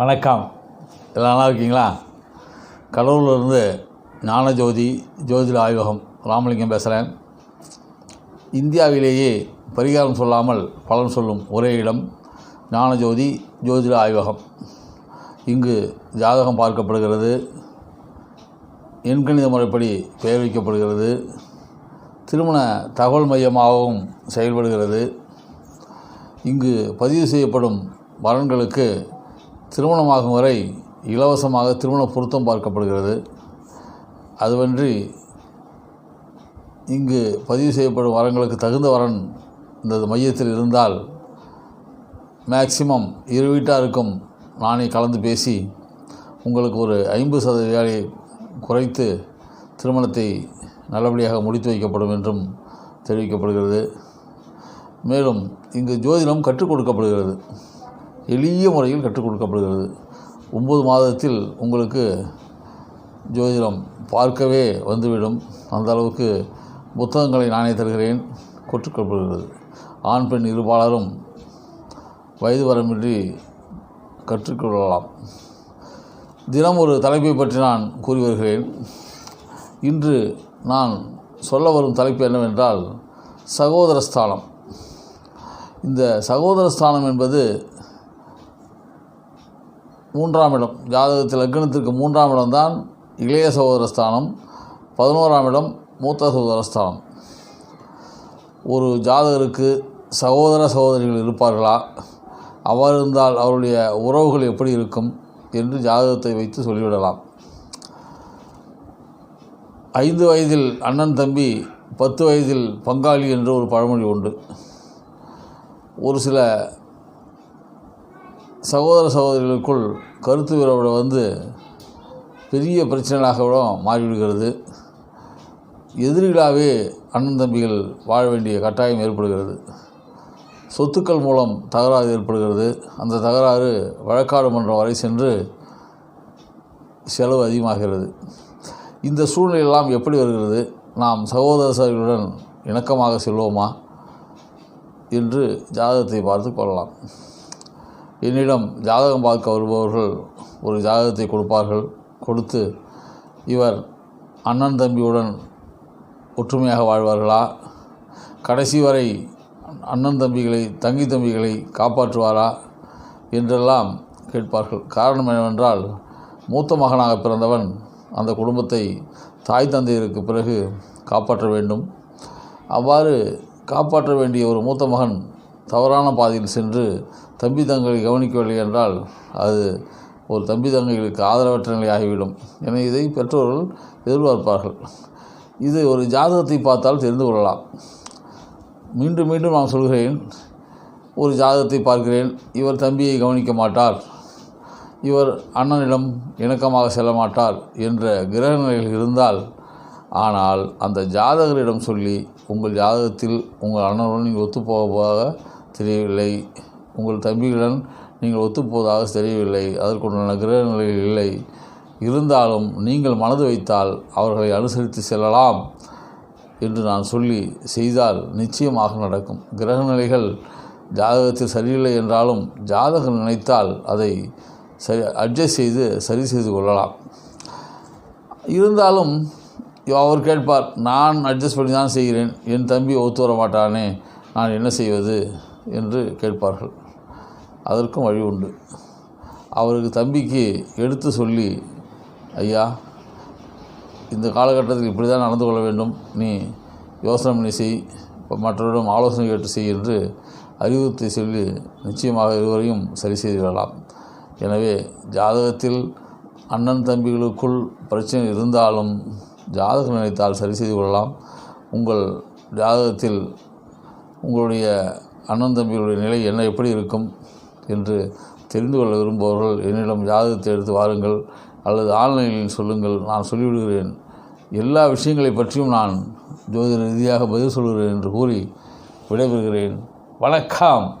வணக்கம். எல்லாம் நல்லா இருக்கீங்களா? கடலூர்லேருந்து ஞானஜோதி ஜோதிட ஆய்வகம் ராமலிங்கம் பேசுகிறேன் இந்தியாவிலேயே பரிகாரம் சொல்லாமல் பலன் சொல்லும் ஒரே இடம் ஞானஜோதி ஜோதிட ஆய்வகம். இங்கு ஜாதகம் பார்க்கப்படுகிறது. எண்கணித முறைப்படி பெயர் வைக்கப்படுகிறது திருமண தகவல் மையமாகவும் செயல்படுகிறது. இங்கு பதிவு செய்யப்படும் வரன்களுக்கு திருமணமாகும் வரை இலவசமாக திருமண பொருத்தம் பார்க்கப்படுகிறது. அதுவன்றி இங்கு பதிவு செய்யப்படும் வரங்களுக்கு தகுந்த வரன் இந்த மையத்தில் இருந்தால் மேக்சிமம் இரு வீட்டாருக்கும் நானே கலந்து பேசி உங்களுக்கு ஒரு ஐம்பது சதவீத வேலையை குறைத்து திருமணத்தை நல்லபடியாக முடித்து வைக்கப்படும் என்றும் தெரிவிக்கப்படுகிறது. மேலும் இங்கு ஜோதிடம் கற்றுக் கொடுக்கப்படுகிறது. எளிய முறையில் கற்றுக் கொடுக்கப்படுகிறது. ஒம்பது மாதத்தில் உங்களுக்கு ஜோதிடம் பார்க்கவே வந்துவிடும். அந்த அளவுக்கு புத்தகங்களை நானே தருகிறேன். கொற்றுக்கப்படுகிறது ஆண் பெண் இருபாலரும் வயது வரம்பின்றி கற்றுக்கொள்ளலாம் தினம் ஒரு தலைப்பை பற்றி நான் கூறி வருகிறேன். இன்று நான் சொல்ல வரும் தலைப்பு என்னவென்றால் சகோதர ஸ்தானம் இந்த சகோதர ஸ்தானம் என்பது மூன்றாம் இடம் ஜாதகத்தில் லக்னத்திற்கு மூன்றாம் இடம்தான் இளைய சகோதர ஸ்தானம் பதினோராம் இடம் மூத்த சகோதர ஸ்தானம். ஒரு ஜாதகருக்கு சகோதர சகோதரிகள் இருப்பார்களா? அவர் இருந்தால் அவருடைய உறவுகள் எப்படி இருக்கும் என்று ஜாதகத்தை வைத்து சொல்லிவிடலாம். ஐந்து வயதில் அண்ணன் தம்பி பத்து வயதில் பங்காளி என்று ஒரு பழமொழி உண்டு. ஒரு சில சகோதர சகோதரிகளுக்குள் கருத்து வேறுபாடு வந்து பெரிய பிரச்சனைகளாக கூட மாறிவிடுகிறது. எதிரிகளாகவே அண்ணன் தம்பிகள் வாழ வேண்டிய கட்டாயம் ஏற்படுகிறது. சொத்துக்கள் மூலம் தகராறு ஏற்படுகிறது. அந்த தகராறு வழக்காடு மன்றம் வரை சென்று செலவு அதிகமாகிறது. இந்த சூழ்நிலையெல்லாம் எப்படி வருகிறது? நாம் சகோதர சகோதரிகளுடன் இணக்கமாக செல்வோமா? என்று ஜாதகத்தை பார்த்து கொள்ளலாம். என்னிடம் ஜாதகம் பார்க்க வருபவர்கள் ஒரு ஜாதகத்தை கொடுப்பார்கள். கொடுத்து இவர் அண்ணன் தம்பியுடன் ஒற்றுமையாக வாழ்வார்களா? கடைசி வரை அண்ணன் தம்பிகளை தங்கி தம்பிகளை காப்பாற்றுவாரா? என்றெல்லாம் கேட்பார்கள். காரணம் என்னவென்றால் மூத்த மகனாக பிறந்தவன் அந்த குடும்பத்தை தாய் தந்தையருக்கு பிறகு காப்பாற்ற வேண்டும். அவ்வாறு காப்பாற்ற வேண்டிய ஒரு மூத்த மகன் தவறான பாதையில் சென்று தம்பி தங்களை கவனிக்கவில்லை என்றால் அது ஒரு தம்பி தங்கைகளுக்கு ஆதரவற்ற நிலை ஆகிவிடும் என இதை பெற்றோர்கள் எதிர்பார்ப்பார்கள். இது ஒரு ஜாதகத்தை பார்த்தால் தெரிந்து கொள்ளலாம். மீண்டும் மீண்டும் நான் சொல்கிறேன் ஒரு ஜாதகத்தை பார்க்கிறேன். இவர் தம்பியை கவனிக்க மாட்டார். இவர் அண்ணனிடம் இணக்கமாக செல்ல மாட்டார் என்ற கிரக நிலைகள் இருந்தால் ஆனால் அந்த ஜாதகரிடம் சொல்லி உங்கள் ஜாதகத்தில் உங்கள் அண்ணனுடன் நீங்கள் ஒத்துப்போவதாக தெரியவில்லை. உங்கள் தம்பிகளுடன் நீங்கள் ஒத்துப்போவதாக தெரியவில்லை. அதற்குண்டான கிரக நிலைகள் இல்லை. இருந்தாலும் நீங்கள் மனது வைத்தால் அவர்களை அனுசரித்து செல்லலாம் என்று நான் சொல்லி செய்தால் நிச்சயமாக நடக்கும். கிரக நிலைகள் ஜாதகத்தில் சரியில்லை என்றாலும் ஜாதகம் நினைத்தால் அதை சரி அட்ஜஸ்ட் செய்து சரி செய்து கொள்ளலாம். இருந்தாலும் அவர் கேட்பார் நான் அட்ஜஸ்ட் பண்ணி தான் செய்கிறேன். என் தம்பி ஒத்து வர மாட்டானே நான் என்ன செய்வது? என்று கேட்பார்கள். அதற்கும் வழி உண்டு. அவருக்கு தம்பிக்கு எடுத்து சொல்லி ஐயா இந்த காலகட்டத்தில் இப்படி தான் நடந்து கொள்ள வேண்டும். நீ யோசனை பண்ணி செய். மற்றவரிடம் ஆலோசனை கேட்டு செய் என்று அறிவுறுத்தி சொல்லி நிச்சயமாக இருவரையும் சரி செய்துவிடலாம் எனவே ஜாதகத்தில் அண்ணன் தம்பிகளுக்குள் பிரச்சனை இருந்தாலும் ஜாதகம் நினைத்தால் சரி செய்து கொள்ளலாம். உங்கள் ஜாதகத்தில் உங்களுடைய அண்ணன் தம்பியுடைய நிலை என்ன எப்படி இருக்கும் என்று தெரிந்து கொள்ள விரும்புபவர்கள் என்னிடம் ஜாதகத்தை எடுத்து வாருங்கள் அல்லது ஆன்லைனில் சொல்லுங்கள் நான் சொல்லிவிடுகிறேன். எல்லா விஷயங்களை பற்றியும் நான் ஜோதிட ரீதியாக பதில் சொல்கிறேன் என்று கூறி விடைபெறுகிறேன். வணக்கம்.